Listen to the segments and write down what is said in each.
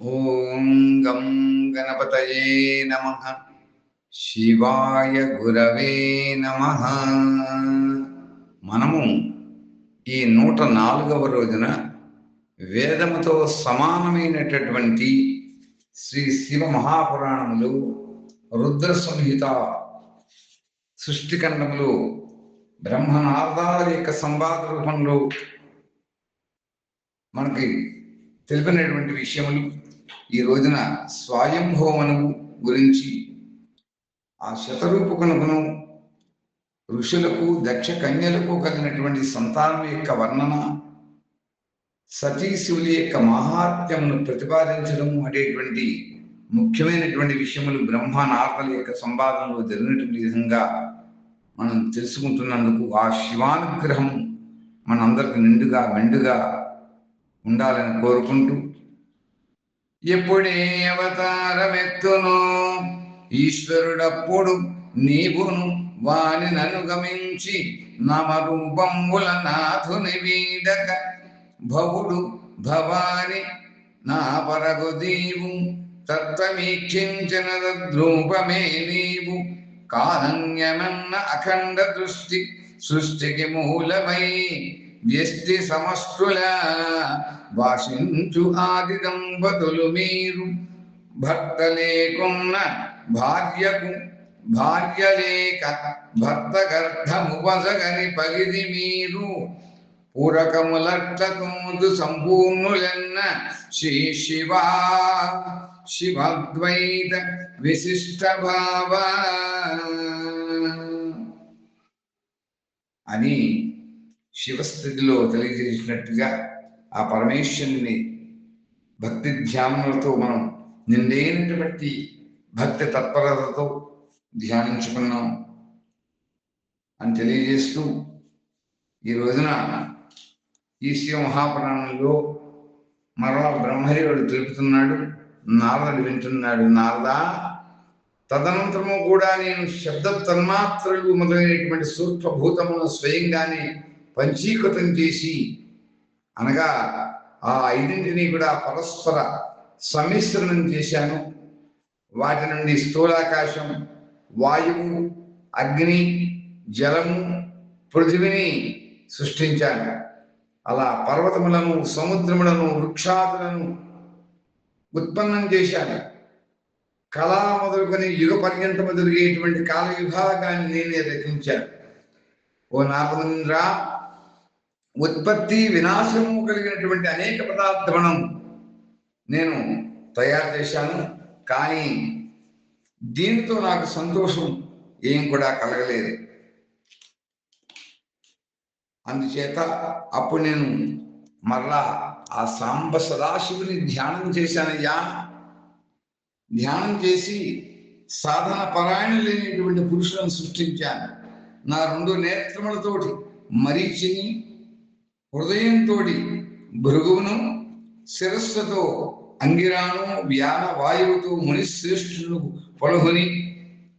ఓం గం గణపతయే నమ. శివాయ గురవే నమ. మనము ఈ నూట నాలుగవ రోజున వేదముతో సమానమైనటువంటి శ్రీ శివ మహాపురాణములు రుద్ర సంహిత సృష్టిఖండములు బ్రహ్మనాదాల యొక్క సంవాద రూపంలో మనకి తెలిపినటువంటి విషయములు. ఈ రోజున స్వయంభవమనువు గురించి ఆ శతరూపకునకును ఋషులకు దక్ష కన్యలకు కలిగినటువంటి సంతానం యొక్క వర్ణన సతీ శివుల యొక్క మహాత్మ్యమును ప్రతిపాదించడం అనేటువంటి ముఖ్యమైనటువంటి విషయములు బ్రహ్మ నారదల యొక్క సంవాదంలో జరిగినటువంటి విధంగా మనం తెలుసుకుంటున్నందుకు ఆ శివానుగ్రహం మనందరికి నిండుగా మెండుగా ఉండాలని కోరుకుంటూ ఎప్పుడే అవతారమెత్తును? ఈశ్వరుడప్పుడు నీవును వాని అనుగమించి నమరూపంబుల నాథుని వీడక. భవుడు భవాని నా పరగు దీవు తత్వమీక్షించిన తద్రూపమే నీవు. కారణ్యమన్న అఖండ దృష్టి సృష్టికి మూలమై వ్యష్టి సమష్టుల వాసించు ఆది దంపతులు మీరు. భర్త లేకున్న భార్యకు భార్య లేక భర్త గర్భముపసగని పగిది మీరు. పూరకములట్లతోదు సంపూర్ణులన్న శ్రీ శివా. శివద్వైత విశిష్ట భావ. అని శివస్థితిలో తెలియజేసినట్టుగా ఆ పరమేశ్వరుని భక్తి ధ్యానములతో మనం నిండైనటువంటి భక్తి తత్పరతతో ధ్యానించుకున్నాం అని తెలియజేస్తూ ఈ రోజున ఈ శివ మహాపురాణంలో మరలా బ్రహ్మదేవుడు తెలుపుతున్నాడు నారదుడు వింటున్నాడు నారదా తదనంతరము కూడా నేను శబ్ద తన్మాత్రలు మొదలైనటువంటి సూక్ష్మభూతమును స్వయంగానే పంచీకృతం చేసి అనగా ఆ ఐదింటిని కూడా పరస్పర సమ్మిశ్రణం చేశాను. వాటి నుండి స్థూలాకాశం వాయువు అగ్ని జలము పృథివిని సృష్టించాను. అలా పర్వతములను సముద్రములను వృక్షాదులను ఉత్పన్నం చేశాను. కళా మొదలుకొని యుగ పర్యంతము జరిగేటువంటి కాల విభాగాన్ని నేనే రచించాను. ఓ నారదేంద్ర ఉత్పత్తి వినాశము కలిగినటువంటి అనేక పదార్థములను నేను తయారు చేశాను. కానీ దీనితో నాకు సంతోషం ఏం కూడా కలగలేదు. అందుచేత అప్పుడు నేను మరలా ఆ సాంబ సదాశివుని ధ్యానం చేశానయ్యా. ధ్యానం చేసి సాధన పరాయణ లేనిటువంటి పురుషులను సృష్టించాను. నా రెండు నేత్రములతోటి మరీచిని హృదయంతో భృగువును శిరస్సుతో అంగిరాను వ్యాన వాయువుతో మునిశ్రేష్ఠులు పొలహుని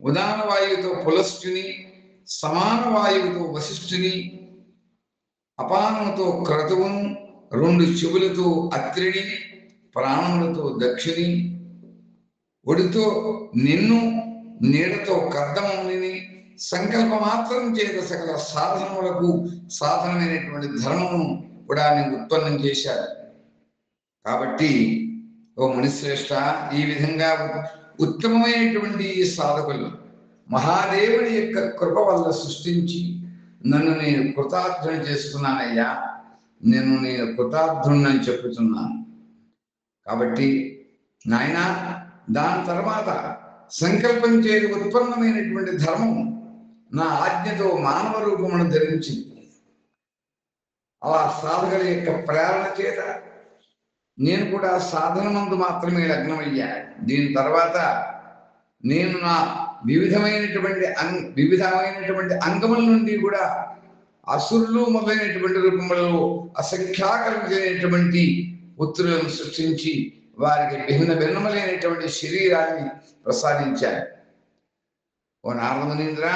ఉదాన వాయువుతో పులస్టుని సమాన వాయువుతో వశిష్ఠుని అపానముతో క్రతువును రెండు చెవులతో అత్రిని ప్రాణములతో దక్షిణి ఒడితో నిన్ను నీడతో కర్దముని సంకల్ప మాత్రం చేత సకల సాధనములకు సాధనమైనటువంటి ధర్మము కూడా నేను ఉత్పన్నం చేశాను. కాబట్టి ఓ మునిశ్రేష్ట ఈ విధంగా ఉత్తమమైనటువంటి సాధకులు మహాదేవుని యొక్క కృప వల్ల సృష్టించి నన్ను నేను కృతార్థుని చేసుకున్నానయ్యా నేను నేను కృతార్థుని చెప్పుతున్నాను. కాబట్టి నాయన దాని తర్వాత సంకల్పం చేతి ఉత్పన్నమైనటువంటి ధర్మం నా ఆజ్ఞతో మానవ రూపమును ధరించింది అలా సాధకుల యొక్క ప్రేరణ చేత నేను కూడా సాధనమందు మాత్రమే లగ్నమయ్యా. దీని తర్వాత నేను నా వివిధమైనటువంటి అం వివిధమైనటువంటి అంగముల నుండి కూడా అసురులు మొదలైనటువంటి రూపములలో అసంఖ్యాకరించినటువంటి పుత్రులను సృష్టించి వారికి భిన్న భిన్నములైనటువంటి శరీరాన్ని ప్రసాదించారు ఓ నారదమునీంద్ర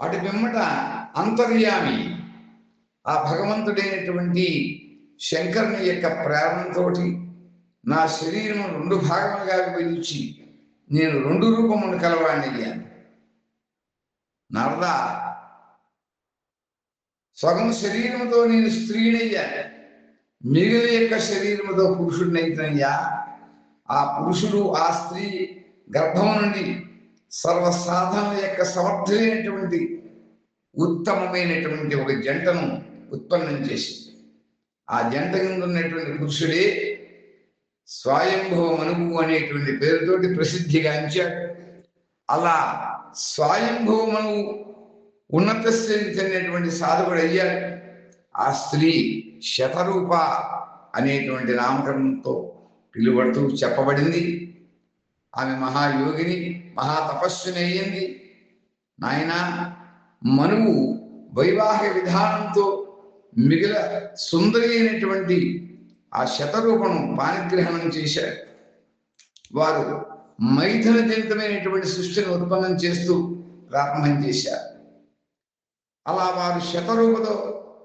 వాటి పిమ్మట అంతర్యామి. ఆ భగవంతుడైనటువంటి శంకరుని యొక్క ప్రేరణతోటి నా శరీరం రెండు భాగములుగా విభజించి నేను రెండు రూపమును కలవాణ్ణి అయ్యాను నారద సగం శరీరంతో నేను స్త్రీనయ్యా మిగిలిన యొక్క శరీరముతో పురుషుడినైతనయ్యా. ఆ పురుషుడు ఆ స్త్రీ గర్భం నుండి సర్వసాధారణ యొక్క సమర్థులైనటువంటి ఉత్తమమైనటువంటి ఒక జంటను ఉత్పన్నం చేసింది. ఆ జంట కింద ఉన్నటువంటి పురుషుడే స్వయంభవ మనువు అనేటువంటి పేరుతోటి ప్రసిద్ధిగాంచాడు అలా స్వయంభవ మనువు ఉన్నత శ్రేణి చెందినటువంటి సాధకుడు అయ్యాడు. ఆ స్త్రీ శతరూప అనేటువంటి నామకరణంతో పిలువడుతూ చెప్పబడింది. ఆమె మహాయోగిని మహాతపస్సుని అయ్యింది. నాయన మనువు వైవాహిక విధానంతో మిగిల సుందరి అయినటువంటి ఆ శతరూపను పానిగ్రహణం చేశారు వారు మైథున జనితమైనటువంటి సృష్టిని ఉత్పన్నం చేస్తూ ప్రారంభం చేశారు. అలా వారు శతరూపతో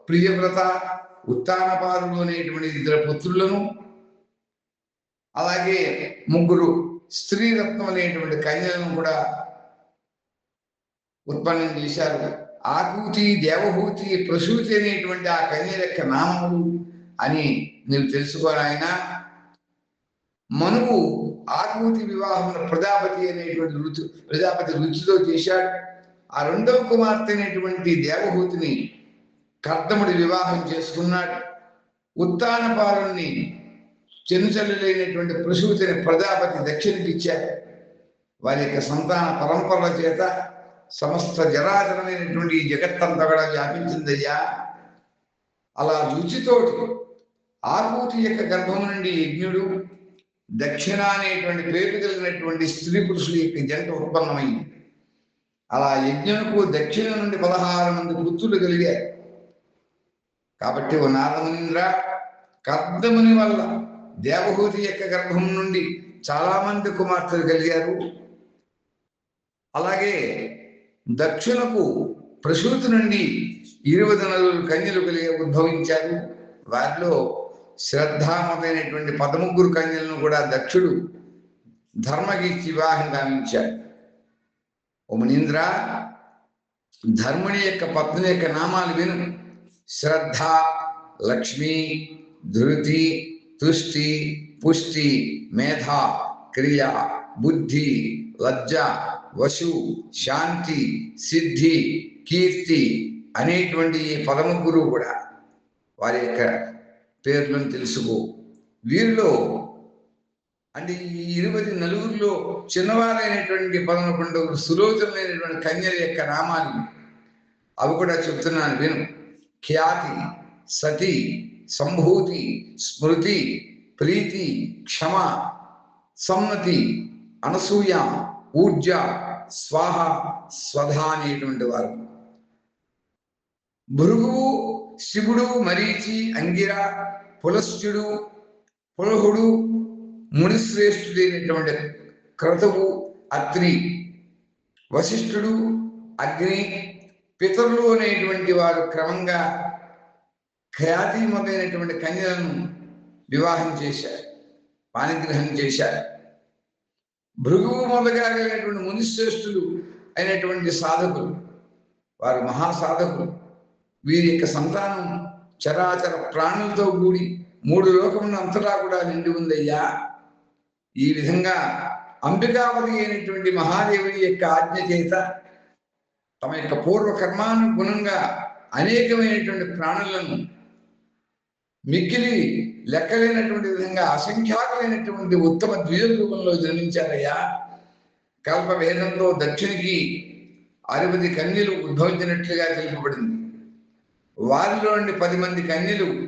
ప్రియవ్రత ఉత్తానపారులు అనేటువంటి ఇద్దరు పుత్రులను అలాగే ముగ్గురు స్త్రీరత్నం అనేటువంటి కన్యలను కూడా ఉత్పన్నం చేశారు. ఆకూతి దేవహూతి ప్రసూతి అనేటువంటి ఆ కన్యల యొక్క నామములు అని నువ్వు తెలుసుకోరాయన మనువు ఆకూతి వివాహం ప్రజాపతి అనేటువంటి రుచి ప్రజాపతి రుచితో చేశాడు. ఆ రెండవ కుమార్తె అనేటువంటి దేవహూతిని కర్దముడి వివాహం చేసుకున్నాడు. ఉత్తానపాలుని చెనుచల్లులైనటువంటి ప్రసూతిని ప్రజాపతి దక్షిణకిచ్చారు వారి యొక్క సంతాన పరంపరల చేత సమస్త జరాచరమైనటువంటి ఈ జగత్తంతా కూడా వ్యాపించిందయ్యా. అలా రుచితోటి ఆకూతి యొక్క గర్భం నుండి యజ్ఞుడు దక్షిణ అనేటువంటి పేరు కలిగినటువంటి స్త్రీ పురుషుల యొక్క జంట ఉత్పన్నమైంది. అలా యజ్ఞునకు దక్షిణ నుండి పదహారు మంది పుత్రులు కలిగారు కాబట్టి ఓ నారదమునింద్ర కర్దముని వల్ల దేవహూతి యొక్క గర్భం నుండి చాలా మంది కుమార్తెలు కలిగారు. అలాగే దక్షిణకు ప్రసూతి నుండి ఇరవై నలుగురు కన్యలు కలిగి ఉద్భవించారు. వారిలో శ్రద్ధామతైనటువంటి పదముగ్గురు కన్యలను కూడా దక్షుడు ధర్మగీర్చి వివాహం గావించాడు. ఓ మునీంద్ర ధర్ముని యొక్క పత్ని యొక్క నామాలు విను. శ్రద్ధ లక్ష్మి ధృతి తుష్టి పుష్టి మేధ క్రియ బుద్ధి లజ్జ వశు శాంతి సిద్ధి కీర్తి అనేటువంటి ఈ గురువు కూడా వారి యొక్క పేర్లను తెలుసుకో. వీరిలో అంటే ఈ ఇరవై నలుగురిలో చిన్నవారైనటువంటి పదకొండుగురు సులోచనలైనటువంటి కన్యల యొక్క నామాలు అవి కూడా చెప్తున్నాను విను. ఖ్యాతి సతి సంభూతి స్మృతి ప్రీతి క్షమ సమ్మతి అనసూయ ఊర్జ స్వాహ స్వధ అనేటువంటి వారు. భృగువు శివుడు మరీచి అంగిర పులస్త్యుడు పులహుడు మునిశ్రేష్ఠుడైనటువంటి క్రతువు అత్రి వశిష్ఠుడు అగ్ని పితరులు అనేటువంటి వారు క్రమంగా ఖ్యాతి మొదలైనటువంటి కన్యలను వివాహం చేశారు పానిగ్రహం చేశారు. భృగువు మొదలుగా కలిగినటువంటి మునిశ్రేష్ఠులు అయినటువంటి సాధకులు వారు మహాసాధకులు. వీరి యొక్క సంతానం చరాచర ప్రాణులతో కూడి మూడు లోకముల అంతటా కూడా నిండి ఉందయ్యా. ఈ విధంగా అంబికావతి అయినటువంటి మహాదేవుని యొక్క ఆజ్ఞ చేత తమ యొక్క పూర్వ కర్మానుగుణంగా అనేకమైనటువంటి ప్రాణులను మిక్కిలి లెక్కలేనటువంటి విధంగా అసంఖ్యాకులైనటువంటి ఉత్తమ ద్విజ రూపంలో జన్మించారయ్యా. కల్ప వేదంలో దక్షిణకి అరవది కన్యలు ఉద్భవించినట్లుగా తెలుపబడింది. వారిలో నుండి పది మంది కన్యలు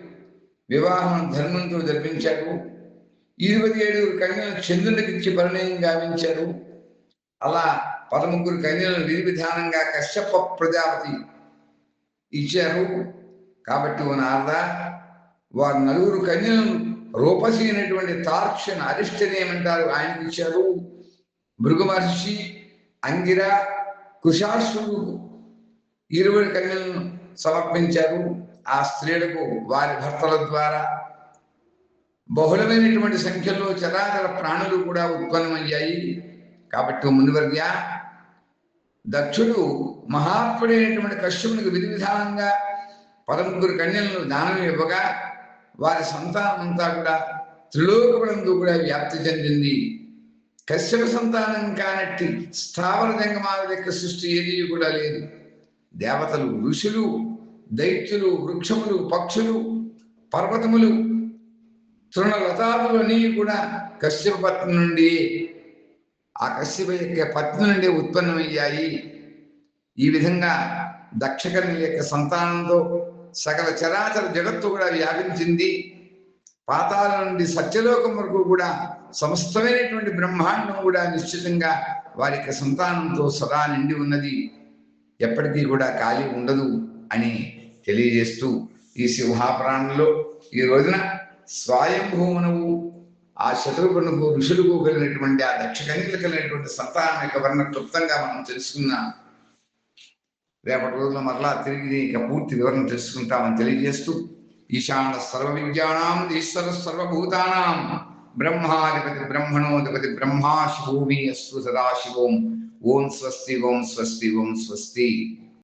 వివాహం ధర్మంతో జరిపించారు. ఇరవై ఏడుగురు కన్యలను చంద్రునికి ఇచ్చి పరిణయం గావించారు. అలా పదముగ్గురు కన్యలను నిర్విధానంగా కశ్యప ప్రజాపతి ఇచ్చారు. కాబట్టి ఓ నారదా వారు నలుగురు కన్యలను రూపసి అయినటువంటి తార్క్షన్ అరిష్టని ఏమంటారు? ఆయనకి ఇచ్చారు. భృగు మహర్షి అంగిర కుశాశ్రుడు ఇరువురు కన్యలను సమర్పించారు. ఆ స్త్రీలకు వారి భర్తల ద్వారా బహుళమైనటువంటి సంఖ్యలో చరాచర ప్రాణులు కూడా ఉత్పన్నమయ్యాయి. కాబట్టి మునివర్య దక్షుడు మహాత్ముడైనటువంటి కశ్యపునికి విధి విధానంగా పదముగ్గురు కన్యలను దానం ఇవ్వగా వారి సంతానం అంతా కూడా త్రిలోకములందు కూడా వ్యాప్తి చెందింది. కశ్యప సంతానం కానట్టి స్థావర జంగమాల యొక్క సృష్టి ఏది కూడా లేదు. దేవతలు ఋషులు దైత్యులు వృక్షములు పక్షులు పర్వతములు తృణలతాదులు అన్నీ కూడా కశ్యప పత్ని నుండి ఆ కశ్యప యొక్క పత్ని నుండి ఉత్పన్నమయ్యాయి. ఈ విధంగా దక్షకర్ణి యొక్క సంతానంతో సకల చరాచర జగత్తు కూడా వ్యాపించింది. పాతాల నుండి సత్యలోకం వరకు కూడా సమస్తమైనటువంటి బ్రహ్మాండం కూడా నిశ్చితంగా వారి యొక్క సంతానంతో సదా నిండి ఉన్నది. ఎప్పటికీ కూడా ఖాళీ ఉండదు అని తెలియజేస్తూ ఈ సింహాపురాణంలో ఈ రోజున స్వయంభూమునవు ఆ శత్రుఘ్నుకు ఋషులకు కలిగినటువంటి ఆ దక్షకన్యలకు కలిగినటువంటి సంతానం యొక్క వర్ణ క్లుప్తంగా మనం తెలుసుకున్నాం రేపటి రోజున మరలా తిరిగి ఇక పూర్తి వివరణ తెలుసుకుంటామని తెలియజేస్తూ ఈశాన సర్వ విద్యానాం ఈశ్వర సర్వభూతానాం బ్రహ్మాధిపతి బ్రహ్మణోధిపతి బ్రహ్మా శివోమి అస్సు సదాశివం ఓం స్వస్తి ఓం స్వస్తి ఓం స్వస్తి.